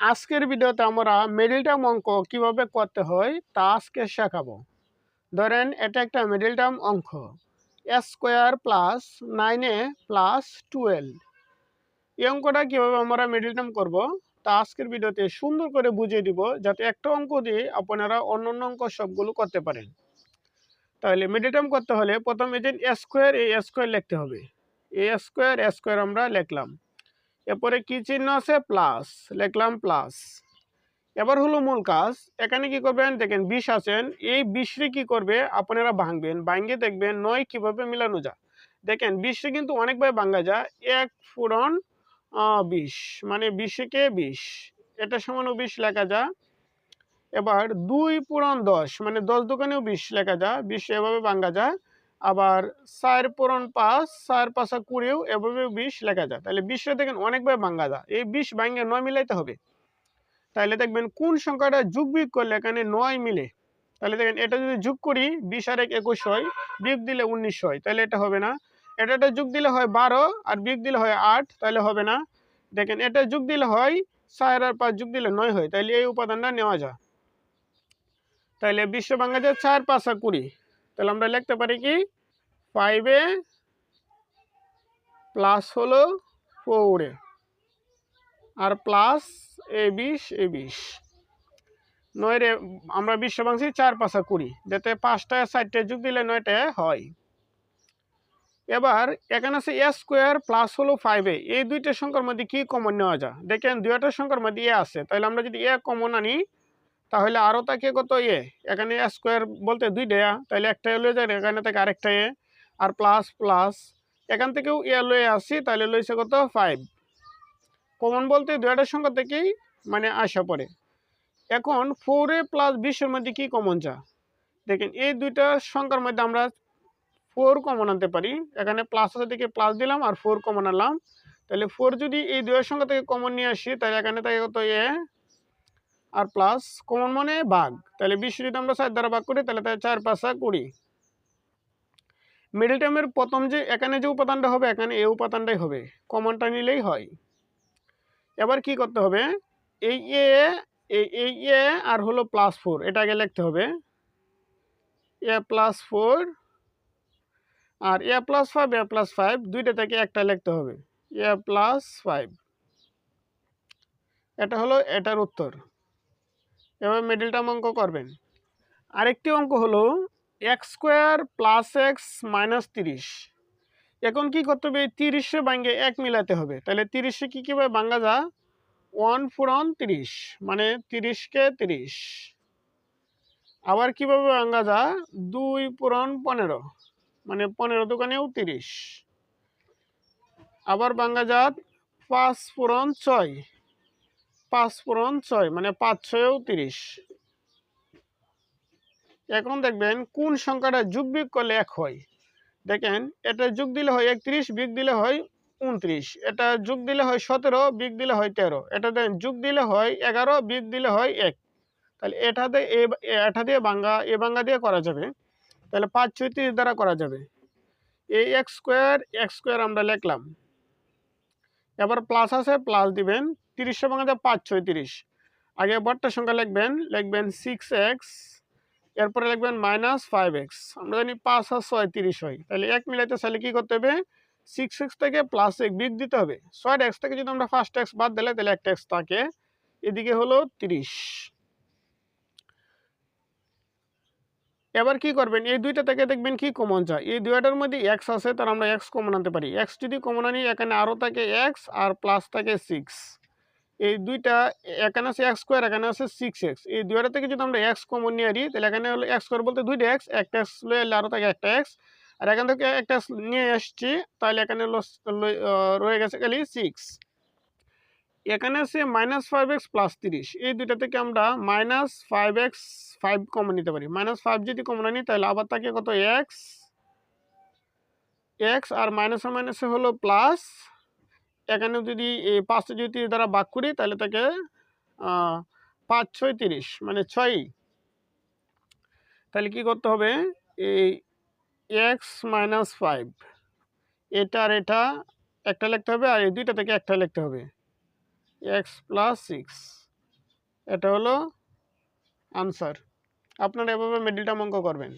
আজকের ভিডিওতে আমরা মিডিল টার্ম অঙ্ক কীভাবে করতে হয় তা আজকে শেখাবো। ধরেন এটা একটা মিডিল টার্ম অঙ্ক। A square plus nine a plus twelve. এই অঙ্কটা কীভাবে আমরা মিডিল টার্ম করব তা আজকের ভিডিওতে সুন্দর করে বুঝিয়ে দিব যাতে একটা অঙ্ক দিয়ে আপনারা অন্য অন্য অঙ্ক সবগুলো করতে পারেন। তাহলে মিডিল টার্ম করতে হলে প্রথমে যে এ স্কোয়ার, এই স্কোয়ার লিখতে হবে। এ স্কোয়ার স্কোয়ার আমরা লিখলাম। এরপরে কি চিহ্ন আছে? প্লাস লিখলাম প্লাস এবার হলো মূল কাজ। এখানে কি করবেন? দেখেন বিষ আছেন। এই বিষরে কি করবে? আপনারা ভাঙবেন। ভাঙে দেখবেন নয় কীভাবে মিলানো যায়। দেখেন বিষে কিন্তু অনেকভাবে ভাঙা যায়। এক ফুরন বিষ। মানে বিশকে বিষ। এটা সমান বিষ লেখা যায়। এবার দুই পুরন দশ। মানে দশ দোকানেও বিষ লেখা যায়। বিষ এভাবে ভাঙা যায়। আবার চার পূরণ পাঁচ, চার পাঁচা কুড়িও এভাবে বিষ লেখা যায়। তাহলে বিশটা দেখেন অনেকভাবে ভাঙ্গা যায়। এই বিষ ভাঙ্গে নয় মিলাইতে হবে। তাহলে দেখবেন কোন সংখ্যাটা যুগ বিয়োগ করলে এখানে নয় মিলে? তাহলে দেখেন এটা যদি যোগ করি, বিশ আর এক একুশ হয়, বিয়োগ দিলে উনিশ হয় তাহলে এটা হবে না। এটা এটা যোগ দিলে হয় বারো আর বিয়োগ দিলে হয় আট তাহলে হবে না। দেখেন এটা যোগ দিলে হয় চার আর পাঁচ যোগ দিলে নয় হয় তাহলে এই উপাদানটা নেওয়া যায়। তাহলে বিশ্ব ভাঙ্গা যায় চার পাঁচা কুড়ি। তাহলে আমরা লিখতে পারি কি? ফাইভে প্লাস হলো ফোরে আর প্লাস এ বিশ এ বিশ। নয় রে, আমরা বিশ্ব ভাঙছি চার পাঁচা কুড়ি। যাতে পাঁচটা, চারটে যুগ দিলে নয়টা হয়। এবার এখানে আছে এ স্কোয়ার প্লাস হলো ফাইভে এই দুইটা সংখ্যার মধ্যে কি কমন নেওয়া যায়? দেখেন দুইটা সংখ্যার মধ্যে এ আছে। তাহলে আমরা যদি এ কমন আনি তাহলে আরও তাকে কত এ এখানে স্কোয়ার বলতে দুই দেয়া তাহলে একটা লয়ে যায় এখানে থেকে আরেকটা এ আর প্লাস প্লাস এখান থেকেও এ লয়ে আসি তাহলে লইছে কত? ফাইভ কমন বলতে দুইটার সংখ্যা থেকেই মানে আসা পড়ে। এখন ফোর প্লাস বিশের মধ্যে কি কমন যা? দেখেন, এই দুইটা সংখ্যার মধ্যে আমরা ফোর কমন আনতে পারি। এখানে প্লাস আছে থেকে প্লাস দিলাম আর ফোর কমন আনলাম। তাহলে ফোর যদি এই দুইয়ের সংখ্যা থেকে কমন নিয়ে আসি তাহলে এখানে থাকে কত এ আর প্লাস কমন মানে ভাগ। তাহলে বিশ যদি আমরা চার দ্বারা ভাগ করি, তাহলে তাহলে চার পাঁচা কুড়ি। মিডল টার্মের প্রথম যে, এখানে যে উপাদানটা হবে, এখানে এই উপাদানটাই হবে। কমনটা নিলেই হয়। এবার কি করতে হবে? এই এ এই এ আর হলো প্লাস ফোর এটা আগে লিখতে হবে। এ plus four R a plus five a plus five দুইটা থেকে একটা লিখতে হবে। এ প্লাস ফাইভ এটা হলো এটার উত্তর। এবার মিডিল টার্ম অঙ্ক করবেন। আরেকটি অঙ্ক হলো x square plus x minus তিরিশ। এখন কি করতে হবে? তিরিশে ভাঙ্গে এক মিলাতে হবে। তাহলে তিরিশে কী কীভাবে ভাঙ্গা যা ওয়ান ফুরন তিরিশ মানে তিরিশকে তিরিশ। আবার কীভাবে ভাঙ্গা যা দুই পুরন পনেরো মানে পনেরো দোকানেও তিরিশ। আবার ভাঙ্গা যাত পাঁচ পুরন ছয়। পাঁচ পূরণ ছয় মানে পাঁচ ছয়ও তিরিশ। এখন দেখবেন কোন সংখ্যাটা যুগ বিয়োগ করলে এক হয়? দেখেন, এটা যুগ দিলে হয় একত্রিশ বিগ দিলে হয় উনত্রিশ এটা যুগ দিলে হয় সতেরো বিগ দিলে হয় তেরো। এটা দেখেন, যুগ দিলে হয় এগারো বিগ দিলে হয় এক। তাহলে এটাতে এটা দিয়ে বাঙ্গা এ বাঙ্গা দিয়ে করা যাবে। তাহলে পাঁচ ছয়ত্রিশ দ্বারা করা যাবে। এই এক্স স্কোয়ার এক্স স্কোয়ার আমরা লিখলাম। এবার প্লাস আছে প্লাস দিবেন তিরিশশো ভাঙাতে পাঁচ ছয় তিরিশ আগে বটটা সংখ্যা লিখবেন লিখবেন সিক্স এক্স এরপরে লিখবেন মাইনাস ফাইভ এক্স আমরা জানি পাঁচ আর ছয় তিরিশ হয়, তাহলে এক মিলাইতে চাইলে কী করতে হবে? সিক্স এক্স থেকে প্লাস এক বিগ দিতে হবে। ছয় এক্স থেকে যদি আমরা ফার্স্ট এক্স বাদ দিলে তাহলে একটা এক্স থাকে, এদিকে হলো তিরিশ। এবার কি করবেন? এই দুইটা থেকে দেখবেন কি কমন যায় এই দুইটার মধ্যে এক্স আছে তার আমরা এক্স কমন আনতে পারি। এক্স যদি কমন আনি, এখানে আরও থাকে এক্স আর প্লাস থাকে সিক্স এই দুইটা, এখানে আছে এক্স স্কোয়ার এখানে আছে সিক্স এক্স এই দুইটা থেকে যদি আমরা এক্স কমন নিয়ে আনি, তাহলে এখানে হলো এক্স স্কোয়ার বলতে দুইটা এক্স একটা এক্স লয়ে এলে আরও থাকে একটা এক্স আর এখান থেকে একটা নিয়ে আসছি তাহলে এখানে রয়ে গেছে খালি সিক্স এখানে আছে মাইনাস ফাইভ এক্স প্লাস তিরিশ। এই দুইটা থেকে আমরা minus five x five common নিতে পারি। মাইনাস ফাইভ যদি কমন আনি, তাহলে আবার তাকে কত? এক্স এক্স আর মাইনাসে মাইনাসে হলো প্লাস এখানে যদি এই পাঁচটা যদি দ্বারা বাক করি, তাহলে তাকে পাঁচ ছয় তিরিশ মানে ছয়। তাহলে কি করতে হবে? এই এক্স মাইনাস ফাইভ এটা আর এটা একটা লিখতে হবে, আর এই দুইটা থেকে একটা লিখতে হবে। এক্স প্লাস সিক্স এটা হলো আনসার আপনারা এভাবে মিডিল অঙ্ক করবেন।